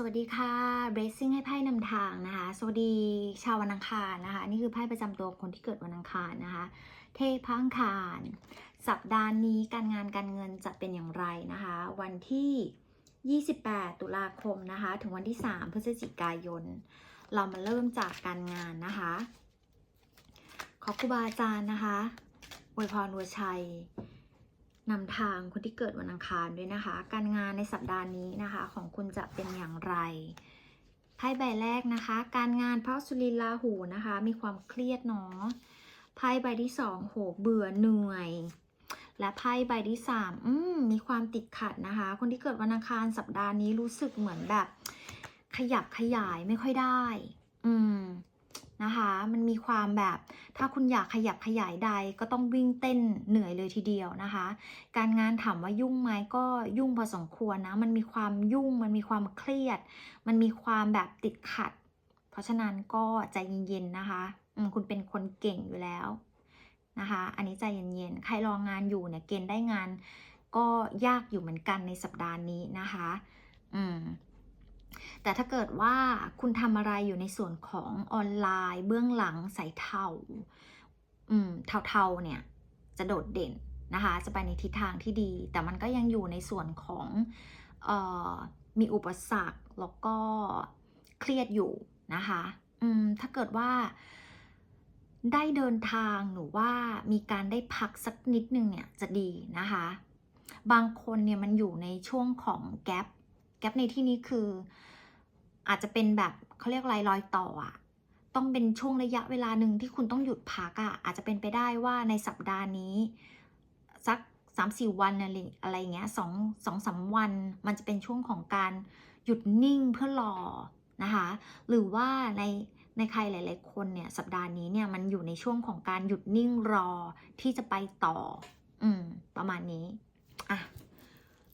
สวัสดีค่ะ Blessing ให้ไพ่นำทางนะคะ สวัสดีชาววันอังคารนะคะ นี่คือไพ่ประจำตัวคนที่เกิดวันอังคารนะคะ เทพังคาร สัปดาห์นี้การงานการเงินจะเป็นอย่างไรนะคะ วันที่ 28 ตุลาคมนะคะ ถึงวันที่ 3 พฤศจิกายน เรามาเริ่มจากการงานนะคะ ขอครูบาอาจารย์นะคะอวยพรอวยชัย นำทางคนที่เกิดวันอังคารด้วยนะคะ การงานในสัปดาห์นี้นะคะ ของคุณจะเป็นอย่างไรไพ่ใบแรกนะคะ การงานเพราะสุรินทร์ราหูนะคะ มีความเครียดเนาะไพ่ใบที่สองโหเบื่อเหนื่อย และไพ่ใบที่สามอืมมีความติดขัดนะคะ คนที่เกิดวันอังคารสัปดาห์นี้รู้สึกเหมือนแบบ ขยับขยายไม่ค่อยได้ อืม นะคะ มันมีความแบบถ้าคุณอยากขยับขยายใดก็ต้องวิ่งเต้นเหนื่อยเลยทีเดียวนะคะ การงานถามว่ายุ่งไหมก็ยุ่งพอสมควรนะ มันมีความยุ่ง มันมีความเครียด มันมีความแบบติดขัด เพราะฉะนั้นก็ใจเย็นๆนะคะคุณเป็นคนเก่งอยู่แล้วนะคะ อันนี้ใจเย็นๆ ใครรองานอยู่เนี่ยเกณฑ์ได้งานก็ยากอยู่เหมือนกันในสัปดาห์นี้นะคะ อืม แต่ถ้าเกิดว่าคุณทำอะไรอยู่ในส่วนของออนไลน์ เบื้องหลังสายเทาอืมเทาๆเนี่ยจะโดดเด่นนะคะ จะไปในทิศทางที่ดี แต่มันก็ยังอยู่ในส่วนของเอ่อมีอุปสรรคแล้วก็เครียดอยู่นะคะอืมถ้าเกิดว่าได้เดินทางหรือว่ามีการได้พักสักนิดนึงเนี่ยจะดีนะคะ บางคนเนี่ยมันอยู่ในช่วงของแกลบ แกลบในที่นี้คือ อาจจะเป็นแบบเขาเรียกอะไรรอยต่ออะต้องเป็นช่วงระยะเวลาหนึ่งที่คุณต้องหยุดพักอะอาจจะเป็นไปได้ว่าในสัปดาห์นี้ สักสามสี่วันอะไรอะไรเงี้ยสองสองสามวัน มันจะเป็นช่วงของการหยุดนิ่งเพื่อรอนะคะ หรือว่าในในใครหลาย ๆ คนเนี่ยสัปดาห์นี้เนี่ยมันอยู่ในช่วงของการหยุดนิ่งรอที่จะไปต่อ อืม ประมาณนี้ อะ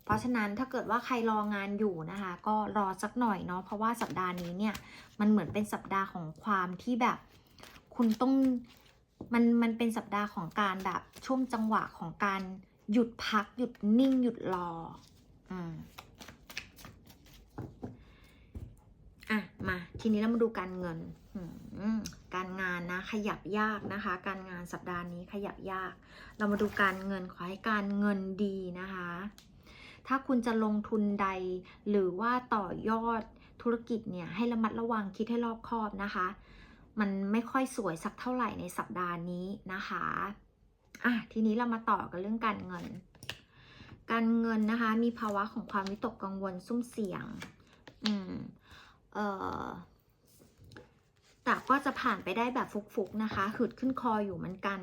เพราะฉะนั้นถ้าเกิดว่าใครรองานอยู่นะคะ ก็รอสักหน่อยเนาะเพราะว่าสัปดาห์นี้เนี่ยมันเหมือนเป็นสัปดาห์ของความที่แบบ คุณต้องมันมันเป็นสัปดาห์ของการแบบช่วงจังหวะของการหยุดพักหยุดนิ่งหยุดรออืมอะมาทีนี้เรามาดูการเงินการงานนะขยับยากนะคะ การงานสัปดาห์นี้ขยับยาก เรามาดูการเงินขอให้การเงินดีนะคะ ถ้าคุณจะลงทุนใด หรือว่าต่อยอดธุรกิจเนี่ยให้ระมัดระวังคิดให้รอบคอบนะคะ มันไม่ค่อยสวยสักเท่าไหร่ในสัปดาห์นี้นะคะอะทีนี้เรามาต่อกันเรื่องการเงิน การเงินนะคะมีภาวะของความวิตกกังวลซุ่มเสี่ยง อืมเอ่อแต่ก็จะผ่านไปได้แบบฟุกๆนะคะหืดขึ้นคออยู่เหมือนกัน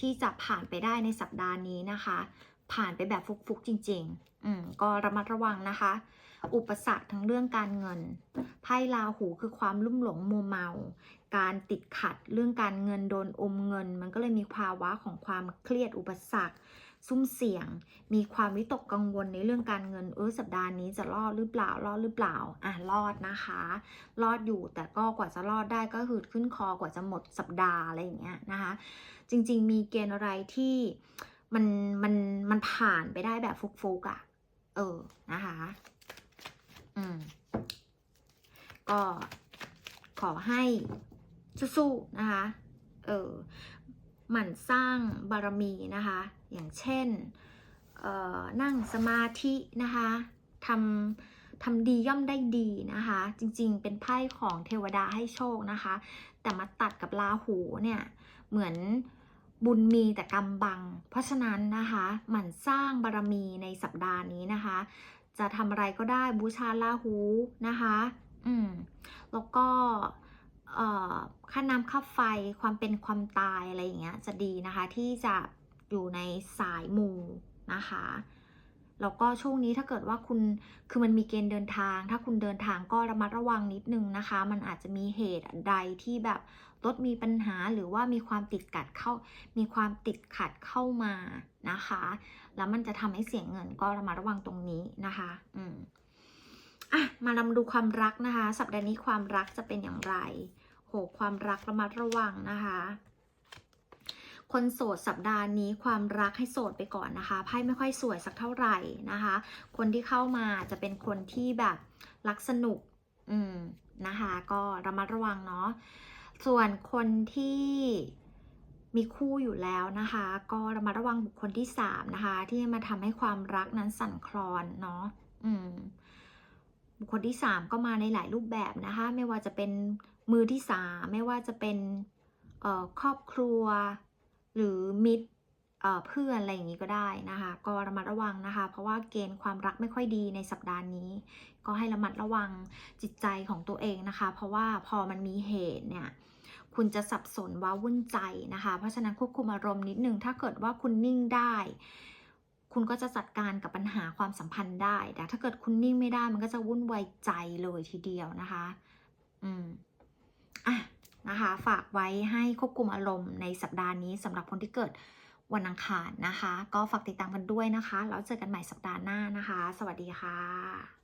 ที่จะผ่านไปได้ในสัปดาห์นี้นะคะ ผ่านไปแบบฟุกๆจริง ๆ อืมก็ระมัดระวังนะคะ อุปสรรคทั้งเรื่องการเงิน ไพ่ลาหูคือความลุ่มหลงมัวเมา การติดขัดเรื่องการเงินโดนอมเงิน มันก็เลยมีภาวะของความเครียดอุปสรรคซุ่มเสี่ยง มีความวิตกกังวลในเรื่องการเงิน เออสัปดาห์นี้จะรอดหรือเปล่า รอดหรือเปล่า อะ รอดนะคะ รอดอยู่ แต่ก็กว่าจะรอดได้ก็หืดขึ้นคอ กว่าจะหมดสัปดาห์อะไรอย่างเงี้ยนะคะ จริง ๆ มีเกณฑ์อะไรที่ มันมันมันผ่านไปได้แบบฟุกๆอะ่ะ เออนะคะ อืม ก็ขอให้สู้ๆนะคะ เออหมั่นสร้างบารมีนะคะ อย่างเช่น เอ่อ นั่งสมาธินะคะทำทำดีย่อมได้ดีนะคะ จริงๆ เป็นไพ่ของเทวดาให้โชคนะคะ แต่มาตัดกับราหูเนี่ย เหมือน บุญมีแต่กรรมบัง เพราะฉะนั้นนะคะหมั่นสร้างบารมีในสัปดาห์นี้นะคะ จะทำอะไรก็ได้บูชาลาหูนะคะ อืม แล้วก็เอ่อค่าน้ำค่าไฟความเป็นความตายอะไรอย่างเงี้ยจะดีนะคะที่จะอยู่ในสายมูนะคะ แล้วก็ช่วงนี้ถ้าเกิดว่าคุณคือมันมีเกณฑ์เดินทาง ถ้าคุณเดินทางก็ระมัดระวังนิดนึงนะคะ มันอาจจะมีเหตุใดที่แบบรถมีปัญหาหรือว่ามีความติดขัดเข้า มีความติดขัดเข้ามานะคะ แล้วมันจะทำให้เสียเงินก็ระมัดระวังตรงนี้นะคะ อืมอะมาเรามาดูความรักนะคะ สัปดาห์นี้ความรักจะเป็นอย่างไร โหความรักระมัดระวังนะคะ คนโสดสัปดาห์นี้ความรักให้โสดไปก่อนนะคะไพ่ไม่ค่อยสวยสักเท่าไหร่นะคะ คนที่เข้ามาจะเป็นคนที่แบบรักสนุกอืมนะคะ ก็ระมัดระวังเนาะส่วนคนที่มีคู่อยู่แล้วนะคะ ก็ระมัดระวังบุคคลที่สามนะคะ ที่มาทำให้ความรักนั้นสั่นคลอนเนาะอืมบุคคลที่สามก็มาในหลายรูปแบบนะคะ ไม่ว่าจะเป็นมือที่สามไม่ว่าจะเป็นครอบครัว หรือมิตรเพื่อนอะไรอย่างนี้ก็ได้นะคะ ก็ระมัดระวังนะคะ เพราะว่าเกณฑ์ความรักไม่ค่อยดีในสัปดาห์นี้ ก็ให้ระมัดระวังจิตใจของตัวเองนะคะ เพราะว่าพอมันมีเหตุเนี่ยคุณจะสับสนว้าวุ่นใจนะคะ เพราะฉะนั้นควบคุมอารมณ์นิดนึงถ้าเกิดว่าคุณนิ่งได้ คุณก็จะจัดการกับปัญหาความสัมพันธ์ได้ แต่ถ้าเกิดคุณนิ่งไม่ได้มันก็จะวุ่นวายใจเลยทีเดียวนะคะ อืมอะ นะคะ ฝากไว้ให้ควบคุมอารมณ์ในสัปดาห์นี้สำหรับคนที่เกิดวันอังคารนะคะ ก็ฝากติดตามกันด้วยนะคะ แล้วเจอกันใหม่สัปดาห์หน้านะคะ สวัสดีค่ะ